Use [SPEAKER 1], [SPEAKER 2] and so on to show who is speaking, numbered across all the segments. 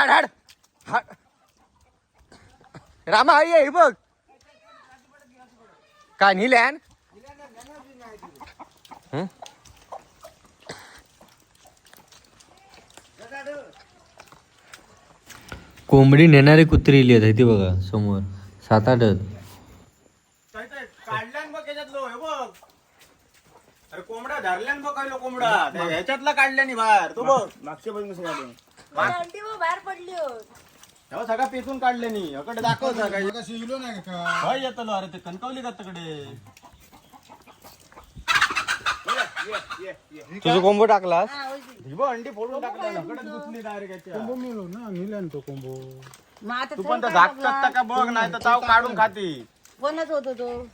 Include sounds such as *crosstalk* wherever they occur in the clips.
[SPEAKER 1] हाड हाड. हाड. रामा आई आहे बघ. काय निल्यान? हं? कोंबडी नेणारी कुत्री लिहित आहे ती बघा समोर. सात आठ.
[SPEAKER 2] काढल्यान बघ याच्यातलो हे बघ. अरे कोंबडा धरल्यान बघ काय कोंबडा. ह्याच्यातला काढल्यानी बाहेर तू बघ. मागच्या बाजून काढलं
[SPEAKER 3] अंडी व बाहेर पडली हो.
[SPEAKER 2] तेव्हा सगळा पेचून काढल्यानी अकडे दाखव सगळं.
[SPEAKER 4] इलो नाही का?
[SPEAKER 2] काय येतलो? अरे ते कणकवली का तिकडे?
[SPEAKER 1] तुझं कोंबो टाकलास?
[SPEAKER 2] ही अंडी फोडून अकडे डायरेक्ट
[SPEAKER 4] कोंबो मिळलो ना तो कोंबो.
[SPEAKER 3] मग आता
[SPEAKER 2] तू पण तर झाकतात का बघ नाही तर ताव काढून खाती.
[SPEAKER 3] कोणच होतो तो.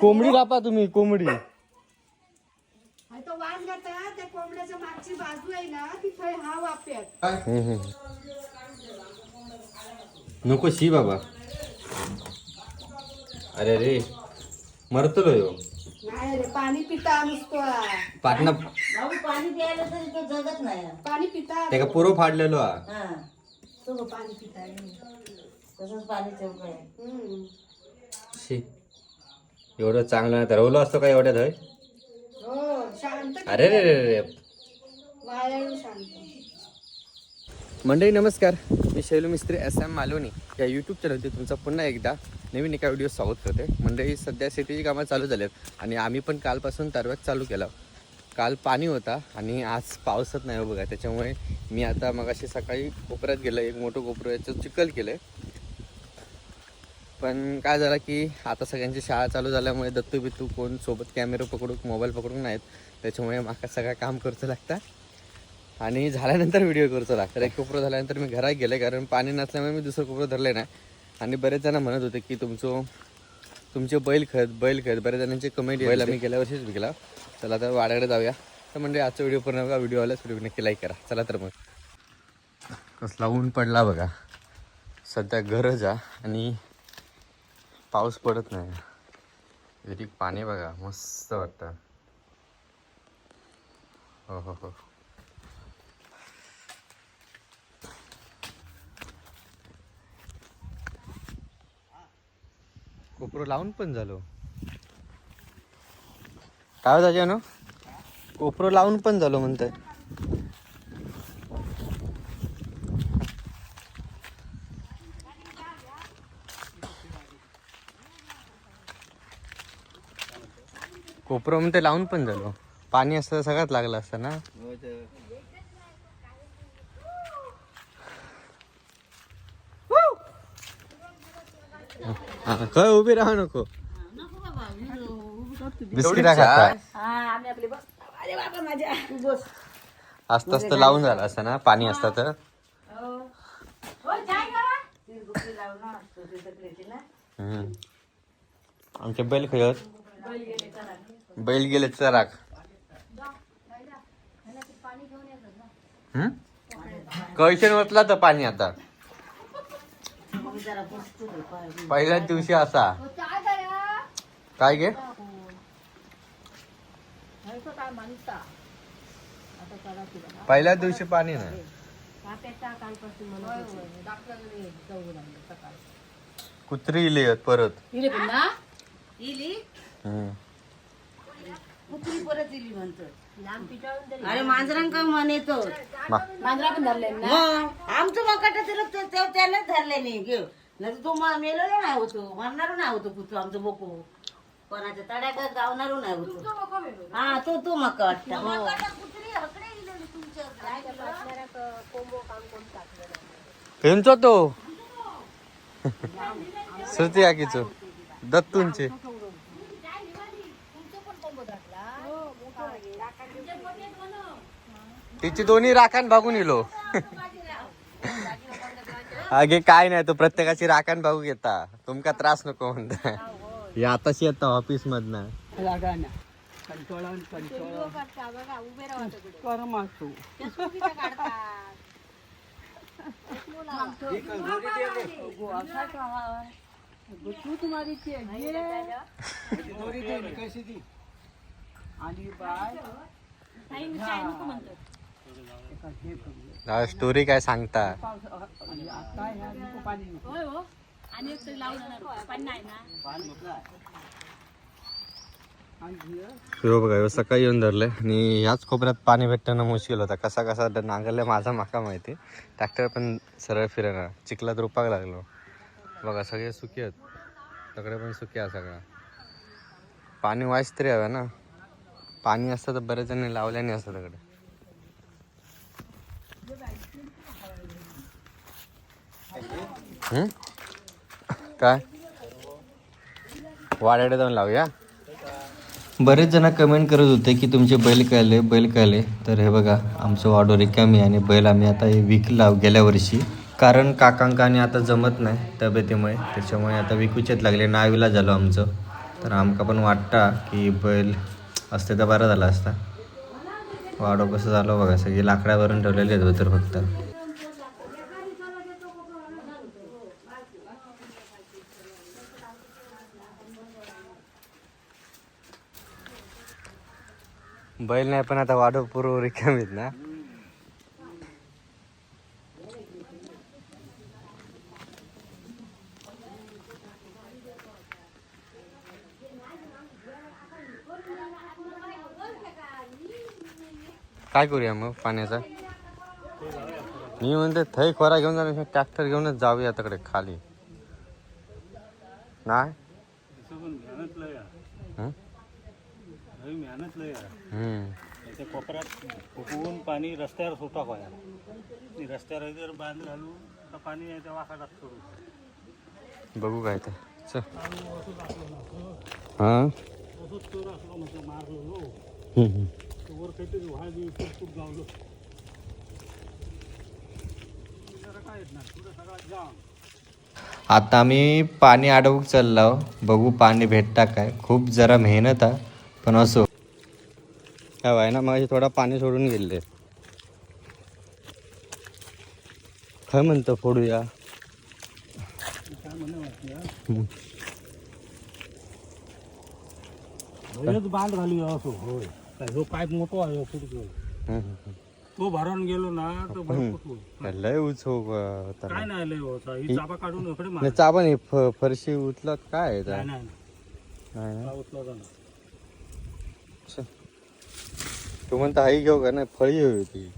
[SPEAKER 1] कोंबडी कापा तुम्ही कोंबडी.
[SPEAKER 5] आणि तो वास घाता त्या कोंबड्याच्या मागची बाजू आहे ना ती थंय हा वाप्यात
[SPEAKER 1] नको शी बाबा. अरे रे मरतलो यो
[SPEAKER 5] नाही रे पाणी पिता नुसतो.
[SPEAKER 1] पाटणा
[SPEAKER 3] भाऊ पाणी प्यायला तरी तो जगत नाही.
[SPEAKER 5] पाणी पिता.
[SPEAKER 1] त्याका पुरो फाडलेलो हा
[SPEAKER 3] हा.
[SPEAKER 5] तो पाणी पिता
[SPEAKER 3] तसंच पाणी चौक आहे
[SPEAKER 5] हम्म.
[SPEAKER 1] शी. एवढं चांगलं ठरवलं असतं का एवढ्यात हय?
[SPEAKER 5] हो शांत
[SPEAKER 1] अरे रे रे रे
[SPEAKER 5] शांत
[SPEAKER 1] मंडळी नमस्कार. मी शैलू मिस्त्री एस एम मालोनी. या यूट्यूब चॅनलचे तुमचं पुन्हा एकदा नवीन एका व्हिडिओ स्वागत करते. मंडळी सध्या शेतीची कामं चालू झाली आहेत आणि आम्ही पण कालपासून तरव्यात चालू केलं. काल पाणी होता आणि आज पावसच नाही हो बघा. त्याच्यामुळे मी आता मग अशी सकाळी कोपऱ्यात गेलं एक मोठं कोपरं याचं चिखल केलं आहे पण काय झालं की आता सगळ्यांची शाळा चालू झाल्यामुळे दत्तू बित्तू कोण सोबत कॅमेरा पकडून मोबाईल पकडून नाहीत. त्याच्यामुळे माका सगळं काम करचं लागतं. आणि झाल्यानंतर व्हिडिओ करतो लागतं. एक कोपरं झाल्यानंतर मी घरात गेले कारण पाणी नसल्यामुळे मी दुसरं कोपरं धरले नाही. आणि बरेच जण म्हणत होते की तुमचं तुमचे बैल खत बैल खत बऱ्याच जणांचे कमेंट बैल आम्ही गेल्या वर्षीच विकला. चला तर वाड्याकडे जाऊया. तर म्हणजे आजचा व्हिडिओ पूर्ण बघा. व्हिडिओ आलाच व्हिडिओ नक्की लाईक करा. चला तर मग. कसला ऊन पडला बघा. सध्या गरज आहे. आणि पाऊस पडत नाही. विहिरीत पाणी बघा मस्त वाटतं. हो हो हो. कोपरो लावून पण झालो. काय जायचे ना कोपरो लावून पण झालो म्हणताय. कोपरो म्हणते लावून पण झालो. पाणी असतं तर सगळ्यात लागलं असतं ना. काय उभी राहा नको. बिस्किटा खाता.
[SPEAKER 3] हा आम्ही आपले बस. अरे बाबा माझ्या. तू बस.
[SPEAKER 1] असतं असतं लावून झालं असतं ना पाणी असतं तर.
[SPEAKER 3] हो.
[SPEAKER 1] आमचे बैल खेळत. बैल गेले चराक कळशन ओतला तर पाणी आता. पहिल्याच दिवशी असा. काय गे? पहिल्याच दिवशी पाणी नाही. कुत्री इले परत.
[SPEAKER 3] इली
[SPEAKER 1] हम्म.
[SPEAKER 3] कुत्री परत इली म्हणतो अरे मांजरांका म्हणतो
[SPEAKER 1] मा-
[SPEAKER 3] आमचं मकाट त्याला त्यालाच धरले नाही घेऊ नाही तो मेलेलो नाही होतो मरणारो नाही होतो कुत्र आमचं बोको. कोणाच्या तड्यात गावणारो नाही होतो. हा तो तो मका वाटतं हो.
[SPEAKER 1] तो सुरती आकीचो. दत्तूंचे. तिची दोन्ही राखण भागून इलो अगे काय नाही तो प्रत्येकाची राखण भागू घेता. तुमका त्रास नको म्हणता. हे आताशी येता ऑफिस मधनं. स्टोरी काय सांगता? बघा सकाळी येऊन धरले आणि ह्याच खोबऱ्यात पाणी भेटताना मुश्किल होता. कसा कसा नांगरले माझा माका माहिती. ट्रॅक्टर पण सरळ फिरणार चिखलात रुपाक लागलो. बघा सगळे सुखी आहेत. सगळे पण सुखी आहे सगळा. पाणी वाईस तरी हवं ना. पाणी असतं तर बरेच जण लावल्याने असतं तिकडे. काय? वाड्याकडे जाऊन लावूया? बरेच जण कमेंट करत होते की तुमचे बैल कळले बैल कळले तर हे बघा आमचं वाडो रिकामी आणि बैल आम्ही आता हे विकला गेल्या वर्षी. कारण काकांकाने आता जमत नाही तब्येतीमुळे. त्याच्यामुळे आता विकूचेच लागले नावीला झालो आमचं. तर आमका पण वाटता की बैल असते तर बरा झाला असता. वाडो कसं झालं बघा सगळी लाकडावरून ठेवलेले आहेत तर फक्त. बैल नाही पण आता वाढव पूर्व रिकामीत ना. काय करूया मग पाण्याचा? मी म्हणते थै खोरा घेऊन जाणार ट्रॅक्टर घेऊनच जाऊया तिकडे खाली. नाही हं?
[SPEAKER 6] कोपऱ्यात फुकवून पाणी रस्त्यावर सुटा आणि रस्त्यावर जर बांध घालू तर पाणी वासाडात सोडू
[SPEAKER 1] बघू काय ते. चल. हां? हम्म, हम्म.
[SPEAKER 6] वर काहीतरी व्हायला खूप गावलं. काय येत नाही. पुढे सगळा जाम.
[SPEAKER 1] आता आम्ही पाणी अडवूक चाललो. बघू पाणी भेटता काय. खूप जरा मेहनत आहे पण असो. काय आहे ना मग थोडा पाणी सोडून गेले काय म्हणतो फोडूया?
[SPEAKER 6] बांध घालूया असो. होय. ह्यो पाईप मोठो आहे तो भरून गेलो ना
[SPEAKER 1] हम्म. लय उच हो
[SPEAKER 6] काय नाही लय होता ही चापा काढून इकडे
[SPEAKER 1] नाही, फरशी उचलत काय
[SPEAKER 6] नाही नाही
[SPEAKER 1] ना?
[SPEAKER 6] नाही उचला जाणार
[SPEAKER 1] तू म्हणता आई घेऊ का नाही फळी हवी होती.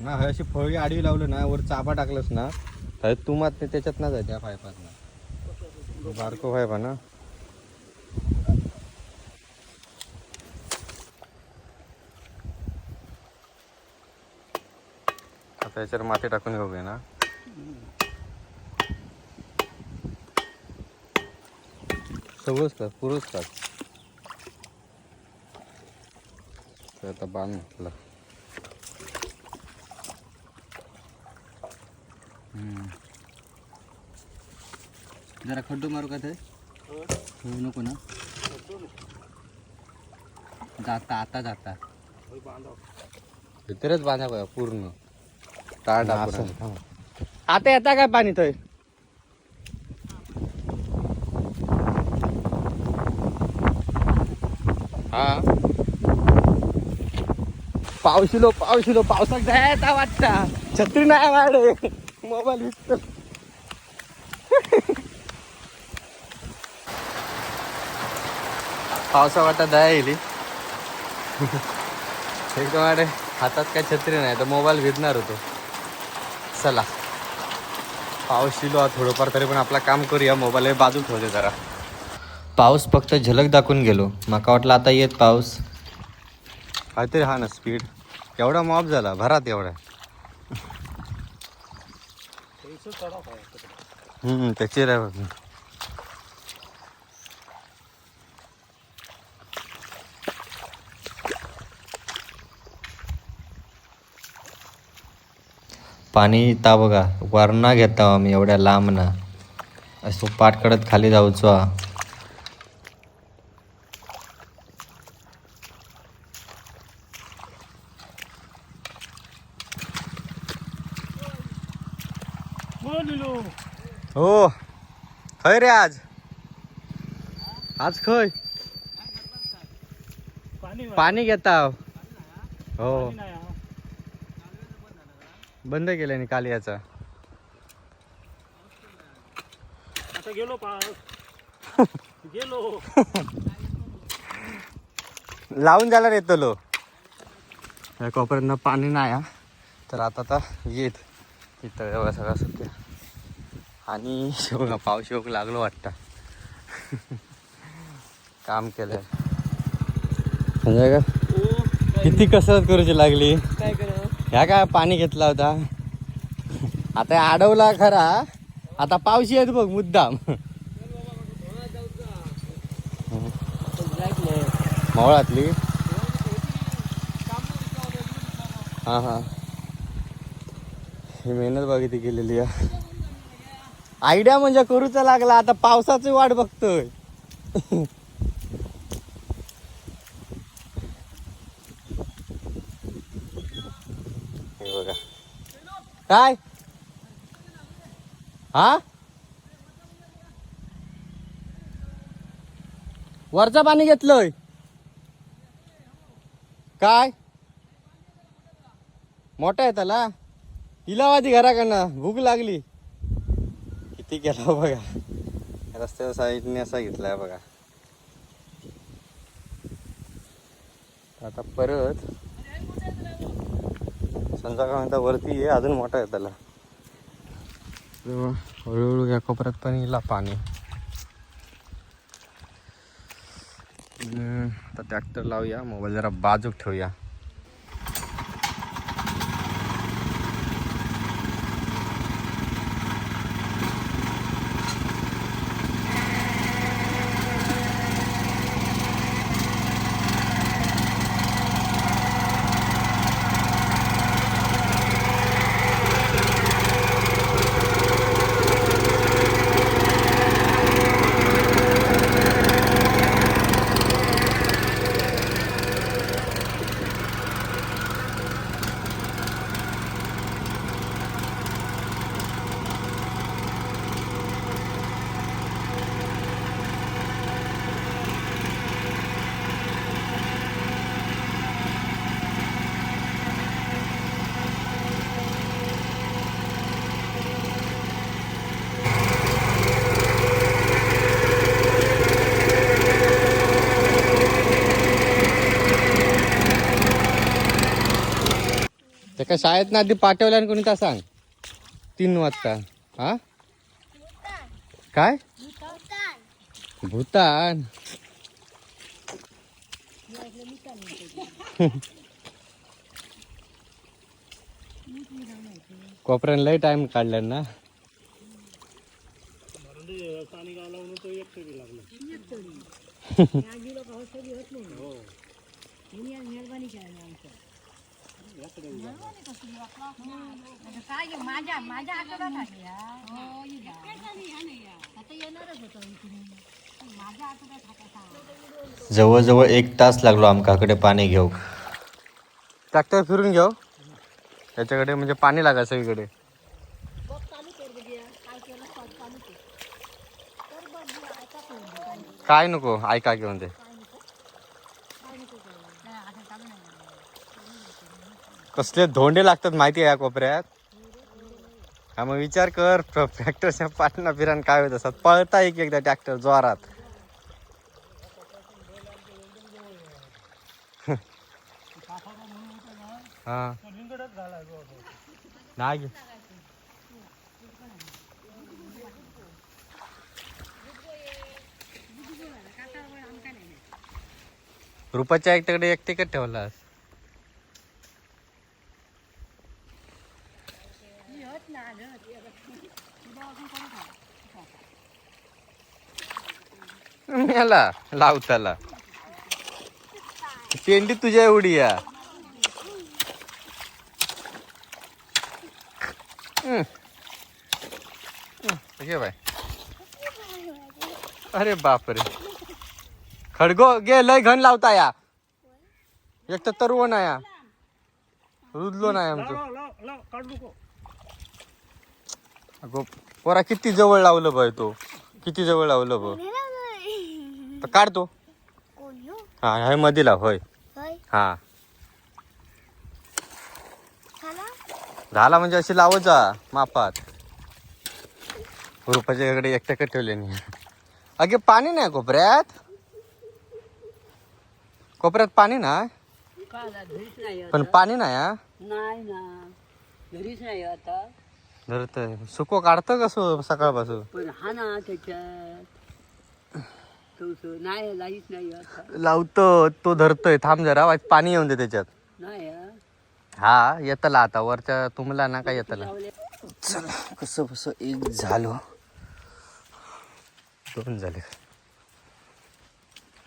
[SPEAKER 1] ना हे अशी फळी आडवी लावलं ना वर चाबा टाकलंस ना हे तू मात नाही त्याच्यात ना जाय त्या पायपात ना बारको पायपा ना. आता याच्यावर माती टाकून घेऊया ना. सगळंच का पुरंच का तर आता बांध म्हटलं जरा खड्डू मारू का ते? हो नको ना. जाता आता जाता. भीतरच बांधा पूर्ण. ताळ टाकून आता येता काय पाणी थंय पावशिलो पावशिलो पावसात जायचा वाटता. छत्री नाही वाढे. मोबाईल विकतो. पावसा वाटा दया येईल. एकदम अरे हातात काय छत्री नाही तर मोबाईल भिजणार होतो. चला. पाऊस शिलो थोडंफार तरी पण आपला काम करूया. मोबाईल बाजू ठेवते जरा. पाऊस फक्त झलक दाखवून गेलो. माका वाटलं आता येत पाऊस. काहीतरी हा ना स्पीड एवढा मॉप झाला भरात एवढा. हम्म त्याची बघ. पाणी ता बघा वरणा घेता आम्ही एवढ्या लांब ना. असं पाठ कडत खाली जाऊचो हा. हो खय रे आज? आज खय
[SPEAKER 6] पाणी
[SPEAKER 1] घेता हो. बंद केल्याने काल याचा.
[SPEAKER 6] गेलो गेलो.
[SPEAKER 1] लावून जायला येतो लो. या कोपऱ्यांना पाणी नाही हा. तर आता आता येत. इथं एवढा सगळा आणि शेवगा पाऊस शेवक लागलो वाटतं. काम केलंय. म्हणजे का? किती कसरत करूची लागली? ह्या काय पाणी घेतला होता? आता अडवला खरा. आता पाऊस येत बघ मुद्दाम. मावळातली हा हा. ही मेहनत बघितली केलेली आहे. आयडिया म्हणजे करूचा लागला आता पावसाची वाट बघतोय. हे बघा. काय? हा? वरचं पाणी घेतलंय. काय? मोठा आहे त्याला. इलावादी घराकडनं. भूक लागली. किती केला बघा. रस्त्याच्या साईडने असा घेतलाय बघा. आता परत संध्याकाळ म्हणता वरती आहे अजून मोठा आहे त्याला. हळूहळू या कोपऱ्यात पण येला पाणी. आता ट्रॅक्टर लावूया मोबाईल जरा बाजूक ठेवूया. काय शाळेत ना आधी पाठवल्याने कोणी का सांग. तीन वाजता. हा? काय? भूतान. कोपऱ्यान लय टाइम काढला ना. *laughs* जवळजवळ एक तास लागलो आमकाकडे पाणी घेऊ. ट्रॅक्टर फिरून घेऊ. त्याच्याकडे म्हणजे पाणी लागा सगळीकडे. काय नको ऐका घेऊन ते कसले धोंडे लागतात माहिती आहे या कोपऱ्यात? हा मग विचार कर ट्रॅक्टरच्या पाठना फिरान काय होत? असतात पळता एक एकदा ट्रॅक्टर जोरात. *laughs* हा. नाही रुपाच्या एकट्याकडे एक तिकट ठेवलास याला लावताला पेंडी तुझ्या एवढी या. हम्म. हम्म, घे बाय. अरे बापरे. खडगो गे लय घन लावता या. एक तर तरवण ना रुदलो रुजलो नाही आमचं
[SPEAKER 6] लाव लाव लाव काढ नको
[SPEAKER 1] अगो पोरा किती जवळ लावलं बाय तो. किती जवळ लावलं बघ. तर काढतो हा हे मध्ये लाव होय. हा. झाला? म्हणजे अशी लावत जा मापात. रुपाच्या इकडे एकट्याकडे ठेवले नाही? अगे पाणी नाही कोपऱ्यात? कोपऱ्यात पाणी नाही? पण पाणी नाही हा?
[SPEAKER 3] नाही ना. घरीच नाही आता.
[SPEAKER 1] धरत सुको काढतं कसं सकाळपासून?
[SPEAKER 3] पण हा ना त्याच्यात तो नाही लाईच नाही आता.
[SPEAKER 1] लावतो तो धरतोय. थांब जरा वाट पाणी येऊन दे त्याच्यात.
[SPEAKER 3] नाही
[SPEAKER 1] हा येतला आता वरच्या तुमला ना काय येतला. चला कसं कसं एक झालो. दोन झाले.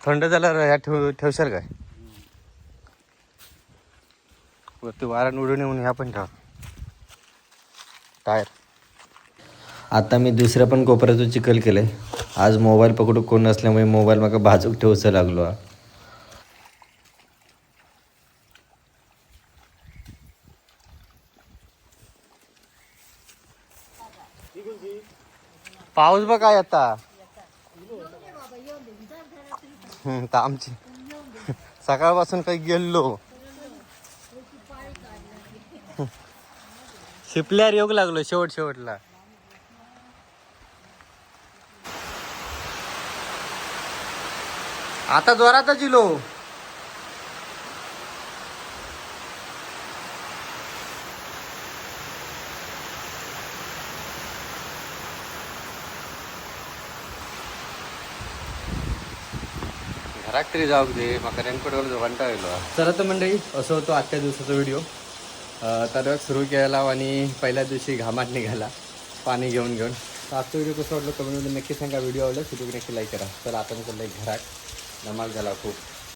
[SPEAKER 1] थंड झाल्यावर ह्या ठेव ठेवशाल काय? वरती वारा उडून येऊन ह्या पण ठेवा. टायर. आता मी दुसऱ्या पण कोपऱ्याचं चिखल केलंय. आज मोबाईल पकडू कोण नसल्यामुळे मोबाईल मला भाजूक ठेवचं लागलो. हा. पाऊस बघ काय आता. आमची. सकाळपासून काही गेलो. शिपल्यावर योग लागलो शेवट शेवटला. आता जोरातच इलो घरात तरी जाऊ दे म्हाका रेनकोटवर घंटा येलो चला तर मंडळी असं होतो आजच्या दिवसाचा व्हिडिओ. तर सुरू केला आणि पहिल्या दिवशी घामात निघाला. पाणी घेऊन घेऊन. आजचा व्हिडिओ कसं वाटलं? कमेंटमध्ये नक्की सांगा. व्हिडिओ आवडला? व्हिडिओ नक्की लाईक करा. तर आपण चाललंय घरात. धमाल झाला खूप.